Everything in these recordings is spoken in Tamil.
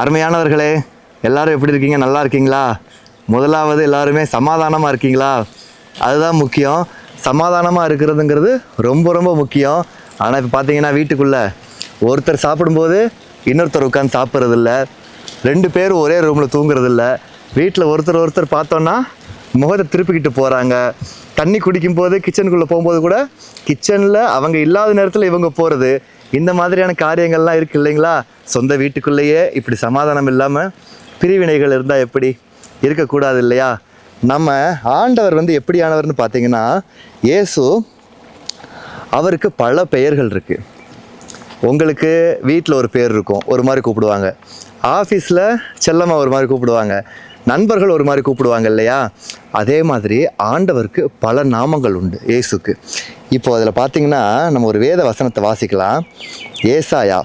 அருமையானவர்களே எல்லாரும் எப்படி இருக்கீங்க? நல்லா இருக்கீங்களா? முதலாவது எல்லாருமே சமாதானமாக இருக்கீங்களா? அதுதான் முக்கியம். சமாதானமாக இருக்கிறதுங்கிறது ரொம்ப ரொம்ப முக்கியம். ஆனால் இப்போ பார்த்தீங்கன்னா வீட்டுக்குள்ளே ஒருத்தர் சாப்பிடும்போது இன்னொருத்தர் உட்காந்து சாப்பிட்றதில்ல. ரெண்டு பேரும் ஒரே ரூமில் தூங்குறதில்ல. வீட்டில் ஒருத்தர் ஒருத்தர் பார்த்தோன்னா முகத்தை திருப்பிக்கிட்டு போகிறாங்க தண்ணி குடிக்கும்போது கிச்சனுக்குள்ளே போகும்போது கூட கிச்சனில் அவங்க இல்லாத நேரத்தில் இவங்க போகிறது இந்த மாதிரியான காரியங்கள்லாம் இருக்கு இல்லைங்களா? சொந்த வீட்டுக்குள்ளேயே இப்படி சமாதானம் இல்லாமல் பிரிவினைகள் இருந்தால் எப்படி? இருக்கக்கூடாது இல்லையா? நம்ம ஆண்டவர் வந்து எப்படியானவர்னு பார்த்தீங்கன்னா இயேசு அவருக்கு பல பெயர்கள் இருக்குது உங்களுக்கு வீட்டில் ஒரு பேர் இருக்கும் ஒரு மாதிரி கூப்பிடுவாங்க. ஆஃபீஸில் செல்லமாக ஒரு மாதிரி கூப்பிடுவாங்க. நண்பர்கள் ஒரு மாதிரி கூப்பிடுவாங்க இல்லையா? அதே மாதிரி ஆண்டவருக்கு பல நாமங்கள் உண்டு இயேசுக்கு. இப்போ அதில் பார்த்தீங்கன்னா நம்ம ஒரு வேத வசனத்தை வாசிக்கலாம். ஏசாயா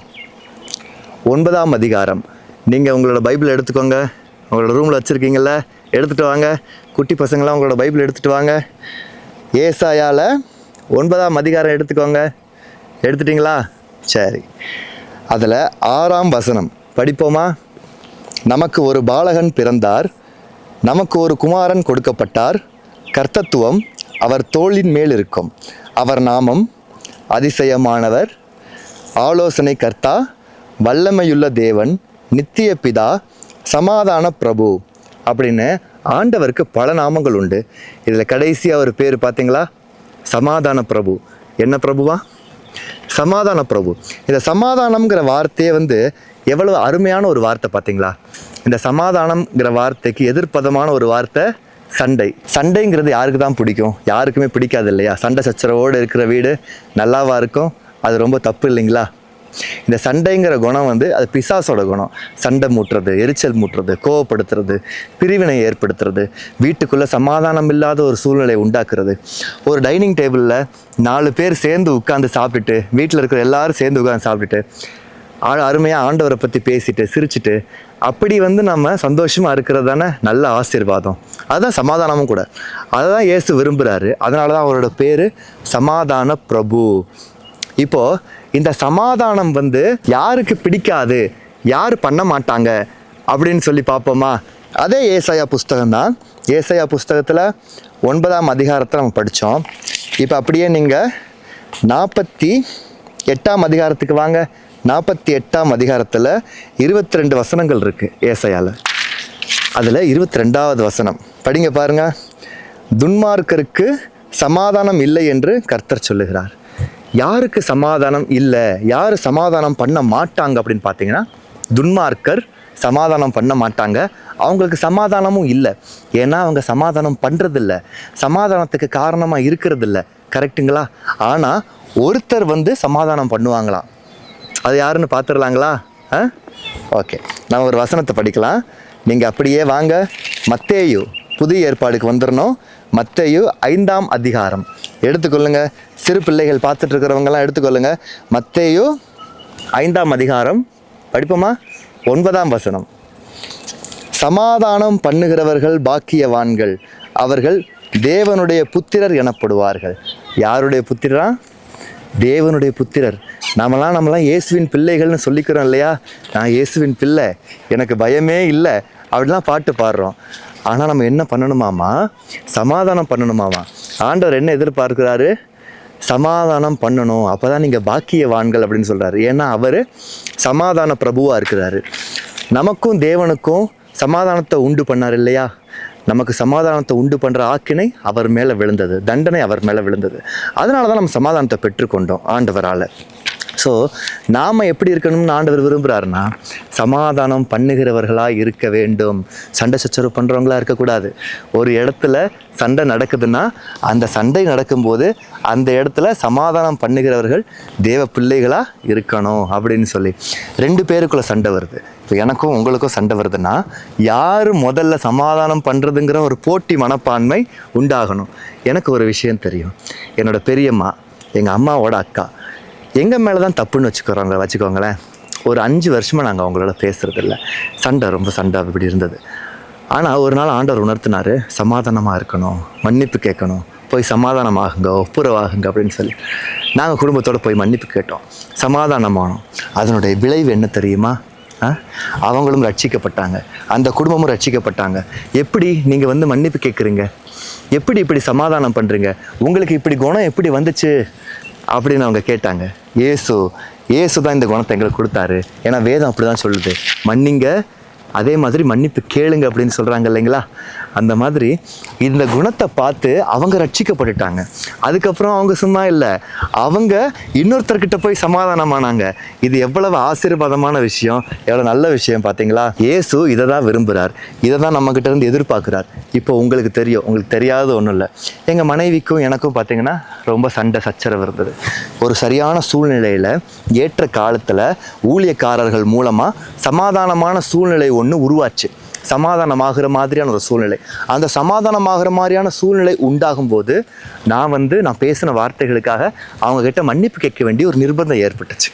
ஒன்பதாம் அதிகாரம். நீங்கள் உங்களோட பைபிள் எடுத்துக்கோங்க. உங்களோட ரூமில் வச்சுருக்கீங்கள எடுத்துகிட்டு வாங்க. குட்டி பசங்களாம் உங்களோட பைபிள் எடுத்துகிட்டு வாங்க. ஏசாயால ஒன்பதாம் அதிகாரம் எடுத்துக்கோங்க. எடுத்துட்டிங்களா? சரி. அதில் ஆறாம் வசனம். படிப்போமா? நமக்கு ஒரு பாலகன் பிறந்தார். நமக்கு ஒரு குமாரன் கொடுக்கப்பட்டார். கர்த்தத்துவம் அவர் தோளின் மேல் இருக்கும். அவர் நாமம் அதிசயமானவர் ஆலோசனை கர்த்தா வல்லமையுள்ள தேவன் நித்திய பிதா சமாதான பிரபு அப்படின்னு ஆண்டவருக்கு பல நாமங்கள் உண்டு. இதில் கடைசியாக ஒரு பேர் பார்த்தீங்களா சமாதான பிரபு. என்ன பிரபுவா? சமாதான பிரபு. இந்த சமாதானம்ங்கிற வார்த்தையே வந்து எவ்வளவு அருமையான ஒரு வார்த்தை பார்த்தீங்களா இந்த சமாதானம்ங்கிற வார்த்தைக்கு எதிர்ப்பதமான ஒரு வார்த்தை சண்டை. சண்டைங்கிறது யாருக்கு தான் பிடிக்கும்? யாருக்குமே பிடிக்காது இல்லையா? சண்டை சச்சரவோடு இருக்கிற வீடு நல்லாவா இருக்கும்? அது ரொம்ப தப்பு இல்லைங்களா? இந்த சண்டைங்கிற குணம் வந்து அது பிசாசோட குணம். சண்டை மூட்டுறது எரிச்சல் மூட்டுறது கோவப்படுத்துறது பிரிவினை ஏற்படுத்துறது வீட்டுக்குள்ளே சமாதானம் இல்லாத ஒரு சூழ்நிலை உண்டாக்குறது. ஒரு டைனிங் டேபிளில் நாலு பேர் சேர்ந்து உட்காந்து சாப்பிட்டுட்டு வீட்டில் இருக்கிற எல்லாரும் சேர்ந்து உட்காந்து சாப்பிட்டுட்டு ஆ- அருமையாக ஆண்டவரை பற்றி பேசிட்டு சிரிச்சிட்டு அப்படி வந்து நம்ம சந்தோஷமாக இருக்கிறது தானே நல்ல ஆசீர்வாதம். அதுதான் சமாதானமும் கூட. அதை தான் ஏசு விரும்புகிறாரு அதனால தான் அவரோட பேர் சமாதான பிரபு. இப்போது இந்த சமாதானம் வந்து யாருக்கு பிடிக்காது யார் பண்ண மாட்டாங்க அப்படின்னு சொல்லி பார்ப்போமா? அதே ஏசையா புஸ்தகம் தான். ஏசையா புஸ்தகத்தில் ஒன்பதாம் அதிகாரத்தை நம்ம படித்தோம் இப்போ அப்படியே நீங்கள் நாற்பத்தி எட்டாம் அதிகாரத்துக்கு வாங்க. நாற்பத்தி எட்டாம் அதிகாரத்தில் இருபத்தி ரெண்டு வசனங்கள் இருக்குது ஏசையால். அதில் இருபத்தி ரெண்டாவது வசனம். படிங்க பாருங்க. துன்மார்க்கருக்கு சமாதானம் இல்லை என்று கர்த்தர் சொல்லுகிறார். யாருக்கு சமாதானம் இல்லை? யார் சமாதானம் பண்ண மாட்டாங்க அப்படின்னு பார்த்தீங்கன்னா துன்மார்க்கர் சமாதானம் பண்ண மாட்டாங்க. அவங்களுக்கு சமாதானமும் இல்லை. ஏன்னா அவங்க சமாதானம் பண்ணுறதில்ல சமாதானத்துக்கு காரணமாக இருக்கிறதில்ல. கரெக்ட்டுங்களா ஆனால் ஒருத்தர் வந்து சமாதானம் பண்ணுவாங்களாம். அது யாருன்னு பார்த்துடலாங்களா? ஆ? ஓகே. நான் ஒரு வசனத்தை படிக்கலாம். நீங்கள் அப்படியே வாங்க. மத்தேயு புதிய ஏற்பாடுக்கு வந்துடணும் மத்தேயு ஐந்தாம் அதிகாரம். எடுத்துக்கொள்ளுங்க. சிறு பிள்ளைகள் பார்த்துட்டு இருக்கிறவங்கலாம் எடுத்துக்கொள்ளுங்க. மத்தேயு ஐந்தாம் அதிகாரம். படிப்போமா? ஒன்பதாம் வசனம். சமாதானம் பண்ணுகிறவர்கள் பாக்கியவான்கள். அவர்கள் தேவனுடைய புத்திரர் எனப்படுவார்கள். யாருடைய புத்திரரா? தேவனுடைய புத்திரர். நாமெல்லாம் நம்மலாம் இயேசுவின் பிள்ளைகள்னு சொல்லிக்கிறோம் இல்லையா? நான் இயேசுவின் பிள்ளை. எனக்கு பயமே இல்லை. அப்படிலாம் பாட்டு பாடுறோம். ஆனால் நம்ம என்ன பண்ணணுமாமா? சமாதானம் பண்ணணுமாமா? ஆண்டவர் என்ன எதிர்பார்க்கிறாரு? சமாதானம் பண்ணணும். அப்போ தான் நீங்கள் பாக்கியவான்கள் அப்படின்னு சொல்கிறாரு ஏன்னா அவர் சமாதான பிரபுவாக இருக்கிறாரு. நமக்கும் தேவனுக்கும் சமாதானத்தை உண்டு பண்ணார் இல்லையா? நமக்கு சமாதானத்தை உண்டு பண்ணுற ஆக்கினை அவர் மேலே விழுந்தது. தண்டனை அவர் மேலே விழுந்தது. அதனால தான் நம்ம சமாதானத்தை பெற்றுக்கொண்டோம் ஆண்டவரால். ஸோ நாம் எப்படி இருக்கணும்னு ஆண்டவர் விரும்புகிறாருன்னா சமாதானம் பண்ணுகிறவர்களாக இருக்க வேண்டும். சண்டை சச்சரவு பண்ணுறவங்களா இருக்கக்கூடாது. ஒரு இடத்துல சண்டை நடக்குதுன்னா அந்த சண்டை நடக்கும்போது அந்த இடத்துல சமாதானம் பண்ணுகிறவர்கள் தேவ பிள்ளைகளாக இருக்கணும் அப்படின்னு சொல்லி. ரெண்டு பேருக்குள்ள சண்டை வருது. இப்போ எனக்கும் உங்களுக்கும் சண்டை வருதுன்னா யார் முதல்ல சமாதானம் பண்ணுறதுங்கிற ஒரு போட்டி மனப்பான்மை உண்டாகணும். எனக்கு ஒரு விஷயம் தெரியும். என்னோடய பெரியம்மா எங்கள் அம்மாவோட அக்கா எங்கள் மேலே தான் தப்புன்னு வச்சுக்கிறோங்க வச்சுக்கோங்களேன். ஒரு அஞ்சு வருஷமாக நாங்கள் அவங்களோட பேசுகிறதில்ல சண்டை ரொம்ப சண்டை அப்படி இருந்தது. ஆனால் ஒரு நாள் ஆண்டவர் உணர்த்தினார் சமாதானமாக இருக்கணும் மன்னிப்பு கேட்கணும். போய் சமாதானமாகுங்க ஒப்புரவாகுங்க அப்படின்னு சொல்லி. நாங்கள் குடும்பத்தோடு போய் மன்னிப்பு கேட்டோம். சமாதானமானோம். அதனுடைய விளைவு என்ன தெரியுமா? அவங்களும் ரட்சிக்கப்பட்டாங்க. அந்த குடும்பமும் ரட்சிக்கப்பட்டாங்க. எப்படி நீங்கள் வந்து மன்னிப்பு கேட்குறீங்க? எப்படி இப்படி சமாதானம் பண்ணுறீங்க உங்களுக்கு இப்படி குணம் எப்படி வந்துச்சு? அப்படின்னு அவங்க கேட்டாங்க. ஏசு ஏசு தான் இந்த குணத்தை எங்களுக்கு கொடுத்தாரு. ஏன்னா வேதம் அப்படி தான் சொல்லுது. மன்னிங்க அதே மாதிரி மன்னிப்பு கேளுங்க அப்படின்னு சொல்கிறாங்க இல்லைங்களா? அந்த மாதிரி இந்த குணத்தை பார்த்து அவங்க ரட்சிக்கப்பட்டுட்டாங்க. அதுக்கப்புறம் அவங்க சும்மா இல்லை. அவங்க இன்னொருத்தர்கிட்ட போய் சமாதானமானாங்க. இது எவ்வளவு ஆசீர்வாதமான விஷயம் எவ்வளோ நல்ல விஷயம் பார்த்தீங்களா ஏசு இதை தான் விரும்புகிறார் இதை தான் நம்மக்கிட்ட இருந்து எதிர்பார்க்குறார். இப்போ உங்களுக்கு தெரியும். உங்களுக்கு தெரியாத ஒன்றும் இல்லை. எங்கள் மனைவிக்கும் எனக்கும் பார்த்தீங்கன்னா ரொம்ப சண்டை சச்சரவு இருந்தது. ஒரு சரியான சூழ்நிலையில் ஏற்ற காலத்தில் ஊழியக்காரர்கள் மூலமாக சமாதானமான சூழ்நிலை ஒன்று உருவாச்சு. சமாதானமாகிற மாதிரியான ஒரு சூழ்நிலை. அந்த சமாதானமாகிற மாதிரியான சூழ்நிலை உண்டாகும் போது நான் வந்து நான் பேசின வார்த்தைகளுக்காக அவங்க கிட்ட மன்னிப்பு கேட்க வேண்டிய ஒரு நிர்பந்தம் ஏற்பட்டுச்சு.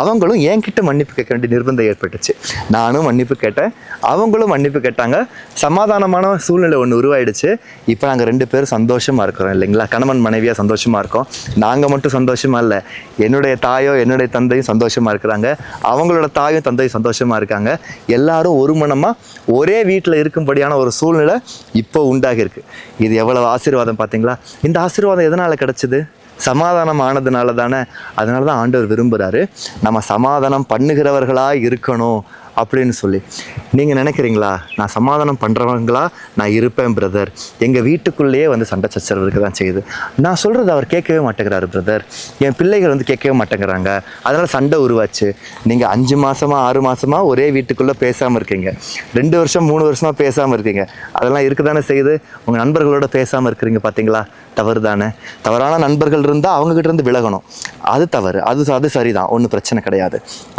அவங்களும் என்கிட்ட மன்னிப்பு கேட்க வேண்டிய நிர்பந்தம் ஏற்பட்டுச்சு. நானும் மன்னிப்பு கேட்டேன். அவங்களும் மன்னிப்பு கேட்டாங்க. சமாதானமான சூழ்நிலை ஒன்று உருவாயிடுச்சு. இப்போ நாங்கள் ரெண்டு பேரும் சந்தோஷமாக இருக்கிறோம் இல்லைங்களா? கணவன் மனைவியாக சந்தோஷமாக இருக்கோம். நாங்கள் மட்டும் சந்தோஷமாக இல்லை. என்னுடைய தாயோ என்னுடைய தந்தையும் சந்தோஷமாக இருக்கிறாங்க. அவங்களோட தாயும் தந்தையும் சந்தோஷமாக இருக்காங்க. எல்லாரும் ஒரு மனமாக ஒரே வீட்டில் இருக்கும்படியான ஒரு சூழ்நிலை இப்போ உண்டாகிருக்கு இது எவ்வளவு ஆசீர்வாதம் பார்த்தீங்களா? இந்த ஆசீர்வாதம் எதனால் கிடச்சிது? சமாதானம் ஆனதுனால தானே. அதனால தான் ஆண்டவர் விரும்புகிறாரு நம்ம சமாதானம் பண்ணுகிறவர்களாக இருக்கணும். அப்படின்னு சொல்லி. நீங்கள் நினைக்கிறீங்களா? நான் சமாதானம் பண்ணுறவங்களா நான் இருப்பேன் பிரதர் எங்கள் வீட்டுக்குள்ளேயே வந்து சண்டை சச்சரவு இருக்க தான் செய்யுது. நான் சொல்கிறது அவர் கேட்கவே மாட்டேங்கிறாரு பிரதர் என் பிள்ளைகள் வந்து கேட்கவே மாட்டேங்கிறாங்க. அதனால் சண்டை உருவாச்சு. நீங்கள் அஞ்சு மாதமாக ஆறு மாதமாக ஒரே வீட்டுக்குள்ளே பேசாமல் இருக்கீங்க. ரெண்டு வருஷம் மூணு வருஷமாக பேசாமல் இருக்கீங்க. அதெல்லாம் இருக்க தானே செய்யுது? உங்கள் நண்பர்களோட பேசாமல் இருக்கிறீங்க பார்த்தீங்களா தவறு தானே தவறான நண்பர்கள் இருந்தால் அவங்ககிட்ட இருந்து விலகணும். அது தவறு. அது அது சரிதான். ஒன்றும் பிரச்சனை கிடையாது.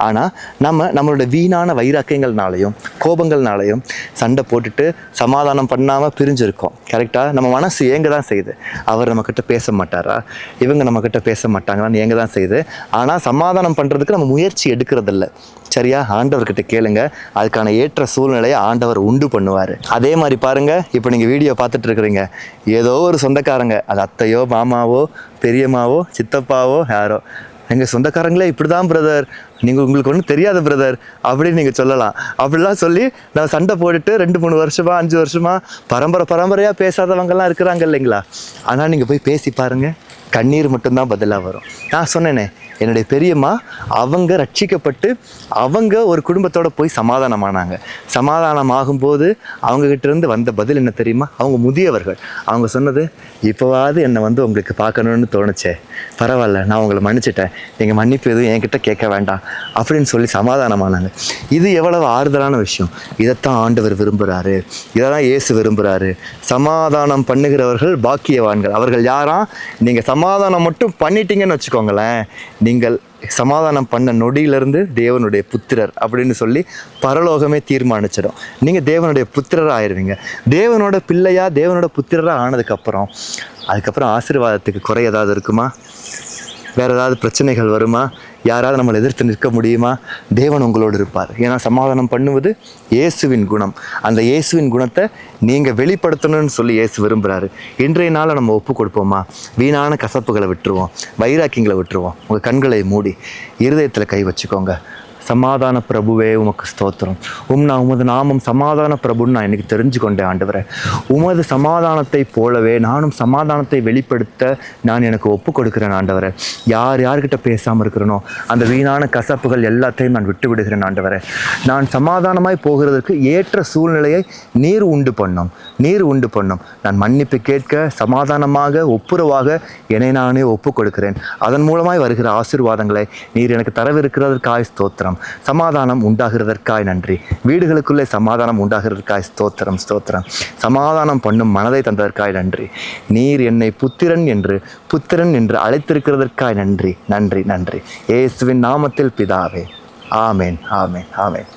ஆனால் நம்ம நம்மளோட வீணான வைராக்கியங்கள்னாலையும் கோபங்கள்னாலையும் சண்டை போட்டுட்டு சமாதானம் பண்ணாமல் பிரிஞ்சிருக்கோம். கரெக்டாக நம்ம மனசு ஏங்க தான் செய்யுது. அவர் நம்மக்கிட்ட பேச மாட்டாரா? இவங்க நம்மக்கிட்ட பேச மாட்டாங்களான்னு ஏங்க தான் செய்யுது. ஆனால் சமாதானம் பண்ணுறதுக்கு நம்ம முயற்சி எடுக்கிறதில்ல. சரியா? ஆண்டவர்கிட்ட கேளுங்க. அதுக்கான ஏற்ற சூழ்நிலையை ஆண்டவர் உண்டு பண்ணுவார். அதே மாதிரி பாருங்கள் இப்போ நீங்கள் வீடியோ பார்த்துட்டு இருக்கிறீங்க ஏதோ ஒரு சொந்தக்காரங்க. அது அத்தையோ மாமாவோ பெரியம்மாவோ சித்தப்பாவோ யாரோ. எங்கள் சொந்தக்காரங்களே இப்படி தான் பிரதர் நீங்கள் உங்களுக்கு ஒன்றும் தெரியாது பிரதர் அப்படின்னு நீங்கள் சொல்லலாம். அப்படிலாம் சொல்லி நான் சண்டை போட்டுட்டு ரெண்டு மூணு வருஷமா அஞ்சு வருஷமா பரம்பரை பரம்பரையாக பேசாதவங்கெல்லாம் இருக்கிறாங்க இல்லைங்களா? ஆனால் நீங்கள் போய் பேசி பாருங்கள் கண்ணீர் மட்டும்தான் பதிலாக வரும். நான் சொன்னேனே என்னுடைய பெரியம்மா அவங்க ரட்சிக்கப்பட்டு அவங்க ஒரு குடும்பத்தோடு போய் சமாதானமானாங்க. சமாதானம் ஆகும்போது அவங்கக்கிட்டேருந்து வந்த பதில் என்ன தெரியுமா? அவங்க முதியவர்கள். அவங்க சொன்னது இப்போவாவது என்னை வந்து உங்களுக்கு பார்க்கணுன்னு தோணுச்சே. பரவாயில்ல நான் உங்களை மன்னிச்சிட்டேன். நீங்கள் மன்னிப்பு எதுவும் என்கிட்ட கேட்க வேண்டாம். அப்படின்னு சொல்லி சமாதானமானாங்க. இது எவ்வளவு ஆறுதலான விஷயம். இதைத்தான் ஆண்டவர் விரும்புகிறாரு இதெல்லாம் இயேசு விரும்புகிறாரு சமாதானம் பண்ணுகிறவர்கள் பாக்கியவான்கள். அவர்கள் யாரா? நீங்கள் சமாதானம் மட்டும் பண்ணிட்டீங்கன்னு வச்சுக்கோங்களேன். நீங்கள் நீங்கள் சமாதானம் பண்ண நொடியிலிருந்து தேவனுடைய புத்திரர் அப்படின்னு சொல்லி பரலோகமே தீர்மானிச்சிடும். நீங்கள் தேவனுடைய புத்திரராக ஆயிடுவீங்க தேவனோட பிள்ளையா தேவனோட புத்திரராக ஆனதுக்கப்புறம் அதுக்கப்புறம் ஆசீர்வாதத்துக்கு குறை ஏதாவது இருக்குமா? வேறு ஏதாவது பிரச்சனைகள் வருமா? யாராவது நம்மளை எதிர்த்து நிற்க முடியுமா? தேவன் உங்களோடு இருப்பார். ஏன்னா சமாதானம் பண்ணுவது இயேசுவின் குணம். அந்த இயேசுவின் குணத்தை நீங்கள் வெளிப்படுத்தணும்னு சொல்லி இயேசு விரும்புகிறாரு இன்றைய நாளை நம்ம ஒப்பு கொடுப்போமா? வீணான கசப்புகளை விட்டுருவோம். வைராக்கியங்களை விட்டுருவோம். உங்கள் கண்களை மூடி இருதயத்தில் கை வச்சுக்கோங்க. சமாதான பிரபுவே உமக்கு ஸ்தோத்திரம். உம் நான் உமது நாமம் சமாதான பிரபுன்னு நான் எனக்கு தெரிஞ்சு கொண்டேன் ஆண்டவரே. உமது சமாதானத்தை போலவே நானும் சமாதானத்தை வெளிப்படுத்த நான் எனக்கு ஒப்பு கொடுக்கிறேன் ஆண்டவரே. யார் யார்கிட்ட பேசாமல் இருக்கிறனோ அந்த வீணான கசப்புகள் எல்லாத்தையும் நான் விட்டு விடுகிறேன் ஆண்டவரே. நான் சமாதானமாய் போகிறதுக்கு ஏற்ற சூழ்நிலையை நீர் உண்டு பண்ணும். நீர் உண்டு பண்ணும். நான் மன்னிப்பு கேட்க சமாதானமாக ஒப்புரவாக என்னை நானே ஒப்பு கொடுக்கிறேன். அதன் மூலமாய் வருகிற ஆசீர்வாதங்களை நீர் எனக்கு தரவிருக்கிறதற்காய் ஸ்தோத்திரம் சமாதானம் உண்டாகிறதற்காய் நன்றி. வீடுகளுக்குள்ளே சமாதானம் உண்டாகிறதற்காய் ஸ்தோத்திரம் ஸ்தோத்திரம். சமாதானம் பண்ணும் மனதை தந்ததற்காய் நன்றி. நீர் என்னை புத்திரன் என்று புத்திரன் என்று அழைத்திருக்கிறதற்காய் நன்றி நன்றி நன்றி. இயேசுவின் நாமத்தில் பிதாவே. ஆமேன் ஆமேன் ஆமேன்.